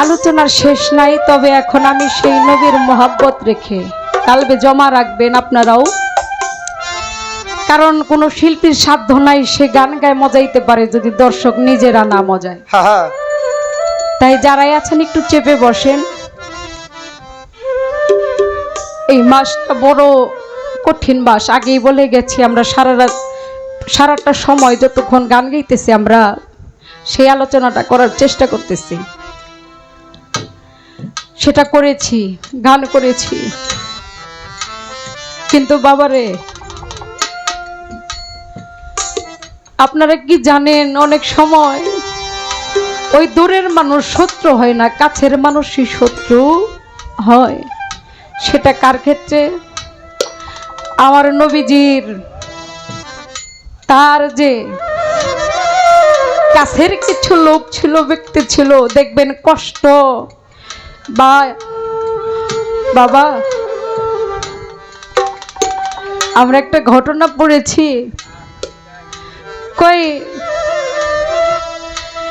আলোচনার শেষ নাই তবে এখন আমি সেই নবীর মহাব্বত রেখে কালবে জমা রাখবেন আপনারাও। কারণ কোনো শিল্পীর সাধ্য নাই সে গান গায়ে মজাইতে পারে যদি দর্শক নিজেরা না মজায়। তাই যারাই আছেন একটু চেপে বসেন। এই মাসটা বড় কঠিন মাস আগেই বলে গেছি আমরা সারা রাত সারাটা সময় যতক্ষণ গান গাইতেছি আমরা সেই আলোচনাটা করার চেষ্টা করতেছি। সেটা করেছি, গান করেছি। কিন্তু বাবারে, আপনারা কি জানেন অনেক সময় ওই দূরের মানুষ শত্রু হয় না, কাছের মানুষই শত্রু হয়। সেটা কার ক্ষেত্রে? আমার নবীজির, তার যে কাছের কিছু লোক ছিল, ব্যক্তি ছিল, দেখবেন কষ্ট বা বাবা আমরা একটা ঘটনা পড়েছি। কই?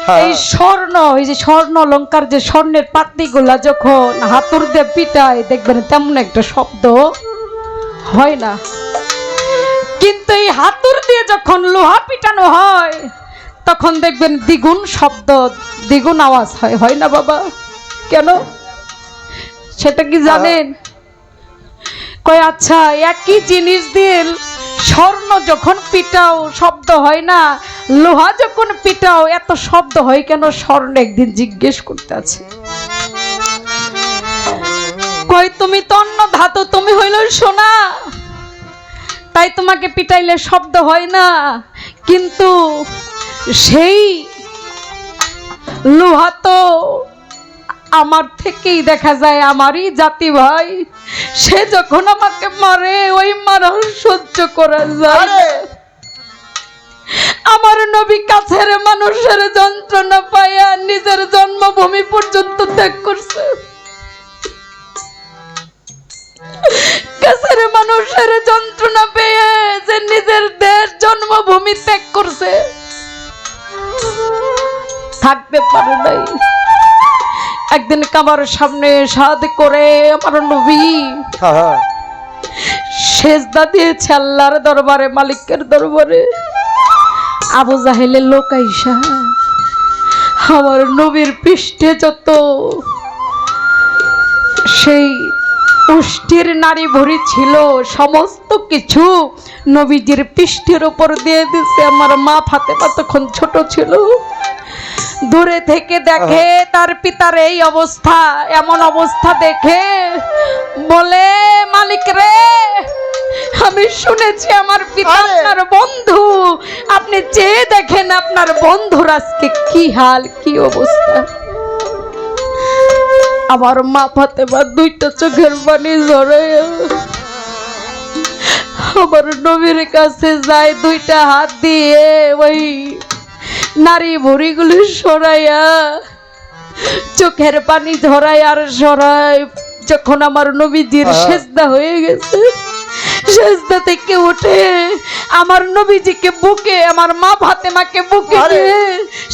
হ্যাঁ। এই স্বর্ণ এই যে স্বর্ণ অলংকার যে স্বর্ণের পাতিগুলা যখন হাতুর দিয়ে পিটায় দেখবেন তেমন একটা শব্দ হয় না। কিন্তু এই হাতুর দিয়ে যখন লোহা পিটানো হয় তখন দেখবেন দ্বিগুণ শব্দ দ্বিগুণ আওয়াজ হয়। হয় না বাবা? কেন? সেটা কি জানেন? কয় আচ্ছা একই জিনিস দিয়ে স্বর্ণ যখন পিটাও, শব্দ হয় না? লোহা যখন পিটাও, এত শব্দ হয় কেন? স্বর্ণ একদিন জিজ্ঞেস করতে আছে। কই তুমি তো অন্য ধাতু, তুমি হইল সোনা। তাই তোমাকে পিটাইলে শব্দ হয় না। কিন্তু সেই লোহা তো আমার থেকেই দেখা যায় আমারই জাতি ভাই। সে যখন আমাকে মারে ওই মারা সহ্য করা যায় আমার নবী কাছের মানুষের যন্ত্রণা পাইয়া নিজের জন্মভূমি পর্যন্ত ত্যাগ করছে। কাছের মানুষের যন্ত্রণা পেয়ে যে নিজের দেশ জন্মভূমি ত্যাগ করছে। থাকতে পারে নাই। একদিন কামার সামনে সাদ করে আমার নবী সেজদা দিয়েছে আল্লাহর দরবারে মালিকের দরবারে। আবু জাহেলের লোক আইসা আমার নবীর পৃষ্ঠে যত সেই পুষ্টির নারী ভরি ছিল সমস্ত কিছু নবীজির পৃষ্ঠের উপর দিয়ে দিছে। আমার মা ফাতেমা তখন ছোট ছিল। দূরে থেকে দেখে তার পিতার এই অবস্থা এমন অবস্থা দেখে বলে মালিক রে আমি শুনেছি আমার পিতা! আপনার বন্ধু। আপনি চেয়ে দেখেন আপনার বন্ধুর আজকে কি হাল কি অবস্থা। আমার মা ফাতেমা দুইটা চোখের পানি ঝরে। আমার নবীর কাছে যায় দুইটা হাত দিয়ে ওই নারী ভুড়িগুলি সরাইয়া চোখের পানি ধরায় আর সরাই যখন আমার নবীজির আহা। সেজদা হয়ে গেছে সেজদা থেকে উঠে আমার নবীজিকে বুকে আমার মা ফাতেমাকে বুকে।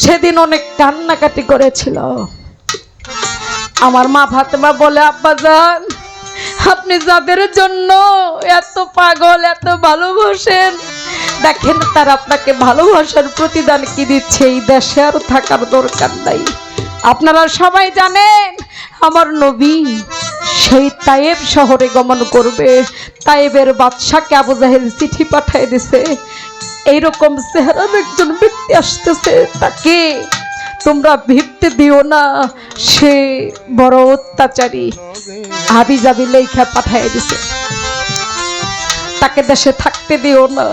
সেদিন অনেক কান্নাকাটি করেছিল আমার মা ফাতেমা বলে আব্বাজান আপনি যাদের জন্য এত পাগল এত ভালোবাসেন দেখেন তার আপনাকে ভালোবাসার প্রতিদান কি দিচ্ছে এই দেশে আর থাকার দরকার নাই। আপনারা সবাই জানেন, আমার নবী সেই তায়েব শহরে গমন করবে। তায়েবের বাদশাকে আবু জাহেল চিঠি পাঠিয়ে দিছে। এইরকম চেহারার একজন ব্যক্তি আসতেছে তাকে তোমরা ভিড়তে দিও না, সে বড় অত্যাচারী। হাবি জাবি লেখা পাঠিয়ে দিছে। তাকে দেশে থাকতে দিও না।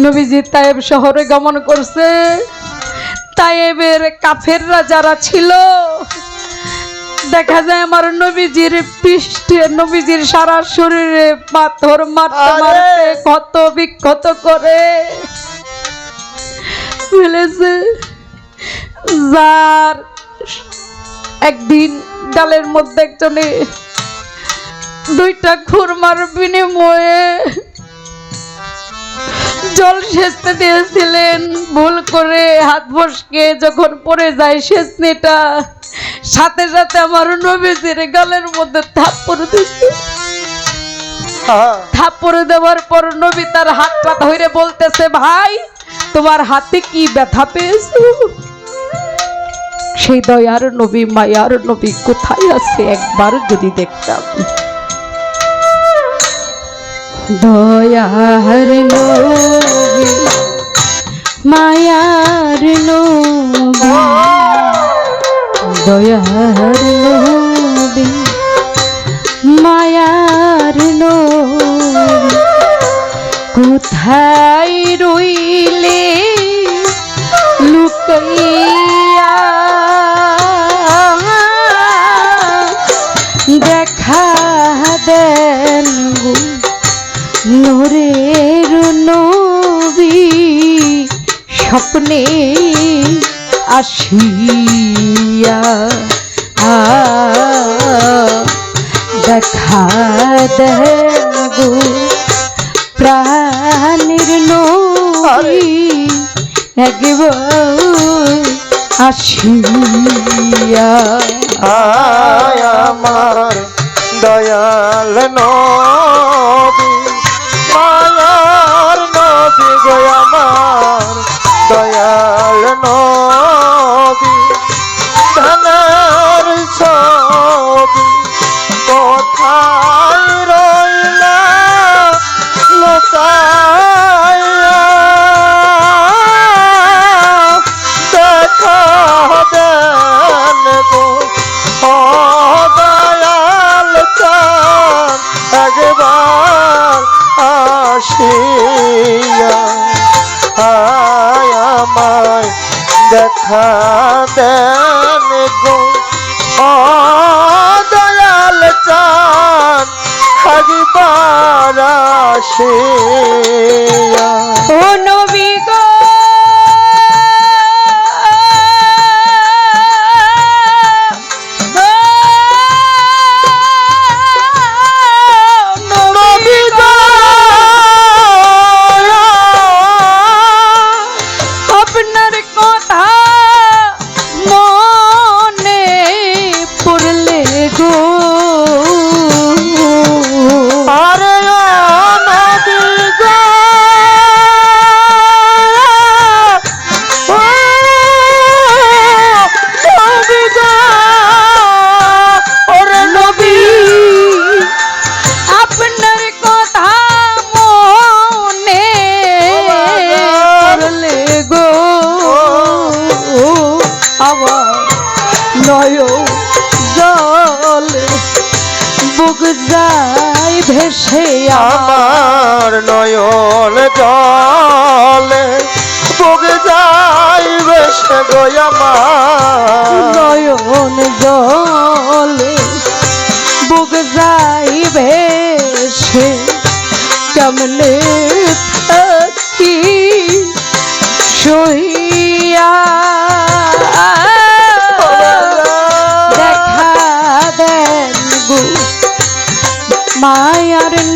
নবীজি তায়েব শহরে গমন করছে তায়েবের কাফেররা যারা ছিল দেখা যায় আমার নবীজির পৃষ্ঠে নবীজির সারা শরীরে পাথর মারতে! মারতে ক্ষত বিক্ষত করে ফেলেছে যার একদিন ডালের মধ্যে একজনে দুইটা খুরমার বিনিময়ে জল সেচতে দিয়েছিলেন। ভুল করে হাত ফসকে যখন পড়ে যায় সেচনিটা, সাথে সাথে আমার নবীজির গালের মধ্যে থাপ্পড় দিচ্ছে। হ্যাঁ থাপ্পড় দেওয়ার পর নবী তার হাত পা ধরে বলতেছে, ভাই, তোমার হাতে কি ব্যথা পেয়েছ? সেই দয়ার নবী, মায়ার নবী কোথায় আছে? একবার যদি দেখতাম। দয়ার নবী মায়ার নবী দয়ার আসিয়া দেখা গো প্রাণের একবার আসিয়া। আমার দয়াল নবী দেখা দেন গো। ও দয়াল চান একবার আসিয়া নয় জলে বুক যায় ভেসে আমার নয়ন জলে বুক যাই বেশে গো আমার। নয়ন জলে বুক যাই ভেসে কেমনে থাকি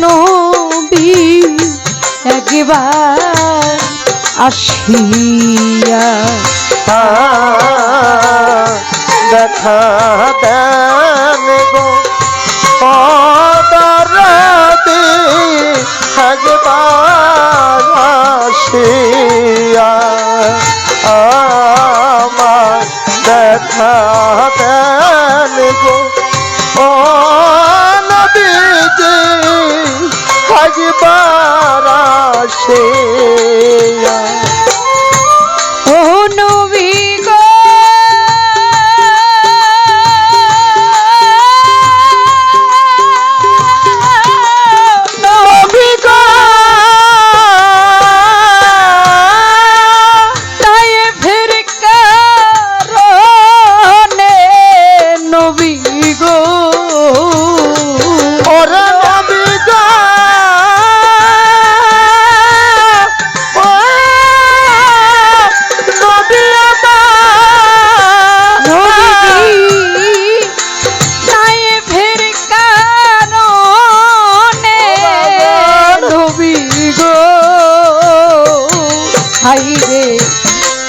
নবী একবার আসিয়া দেখা দেন গো। অদরদি একবার আসিয়া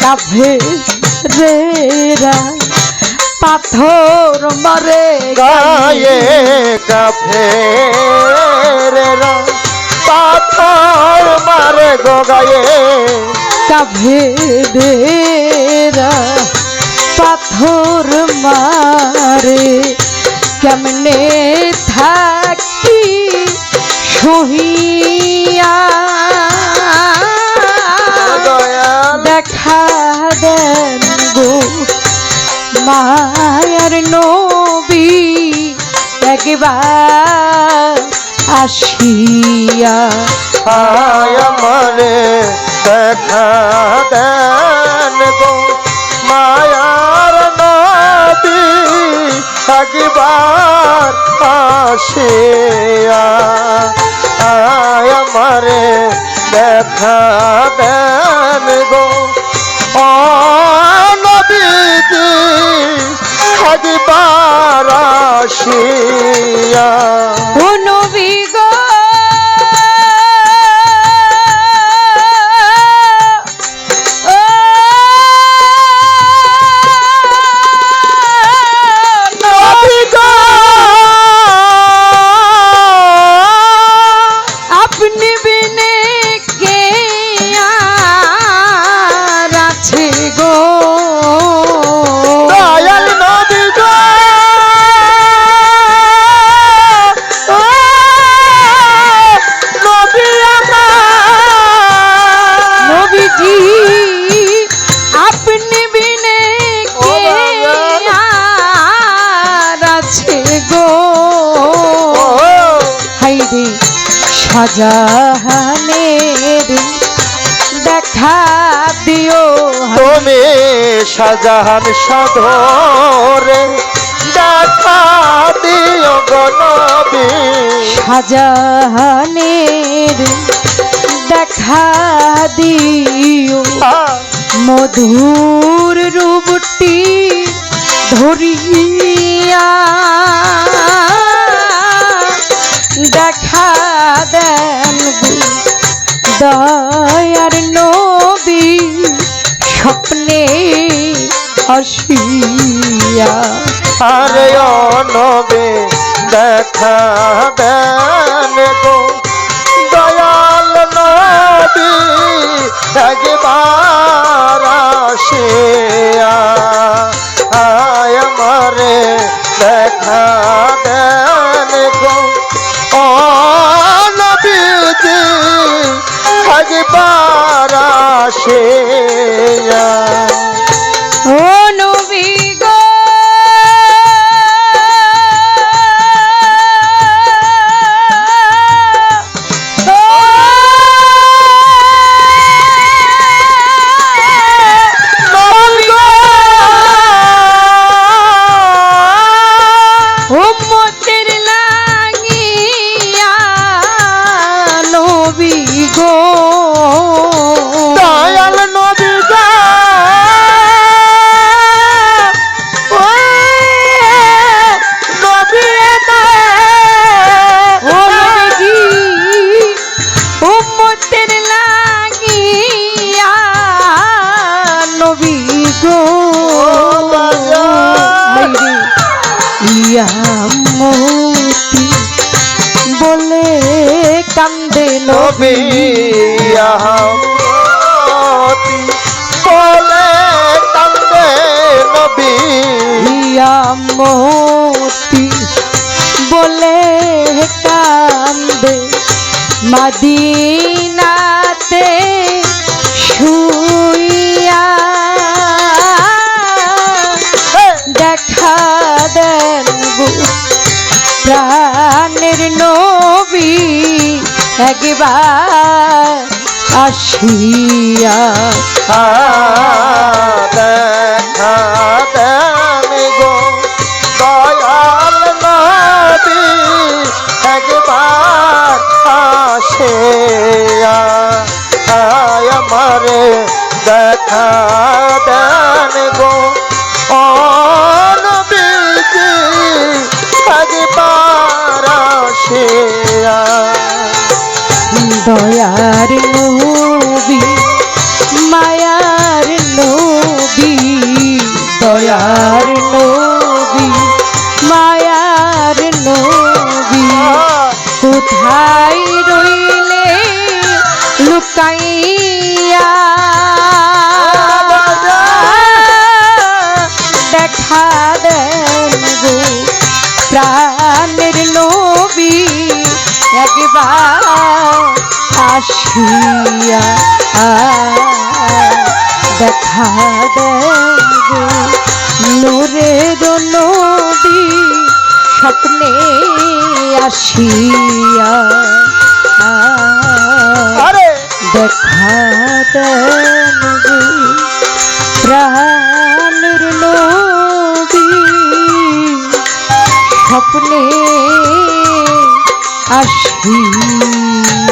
গাভে রে পাথর মরে গায়ে গাভে। রে পাথর মরে গো গায়ে। গাভে রে পাথর মারে কেমনে থাকি? সহিয়া একবার আসিয়া। আমারে দেখা দেন গো। মায়ার নদী আসিয়া। দেখা দেন গো। একবার আসিয়া দিও তুমি শাহজাহান সাধরে দেখা দিও গো নবী। সাজাহানের দেখা দিও। মধুর রূপটি ধরিয়া দেখা দেন দয়ার স্বপ্নে আসিয়া। আরে ও নবে দেখা দেন গো। দয়াল নবী একবার আসিয়া। আয় আমারে, দেখা দেন গো। ও নবীজি, একবার আসিয়া। মতি বলে কান্দে মাদিনাতে শুইয়া দেখা দেন প্রাণের নবী একবার আসিয়া। আমারে আসিয়া দেখা গো নূরের নবী স্বপ্নে আসিয়া দেখা দেন প্রাণের নবী স্বপ্নে আসিয়া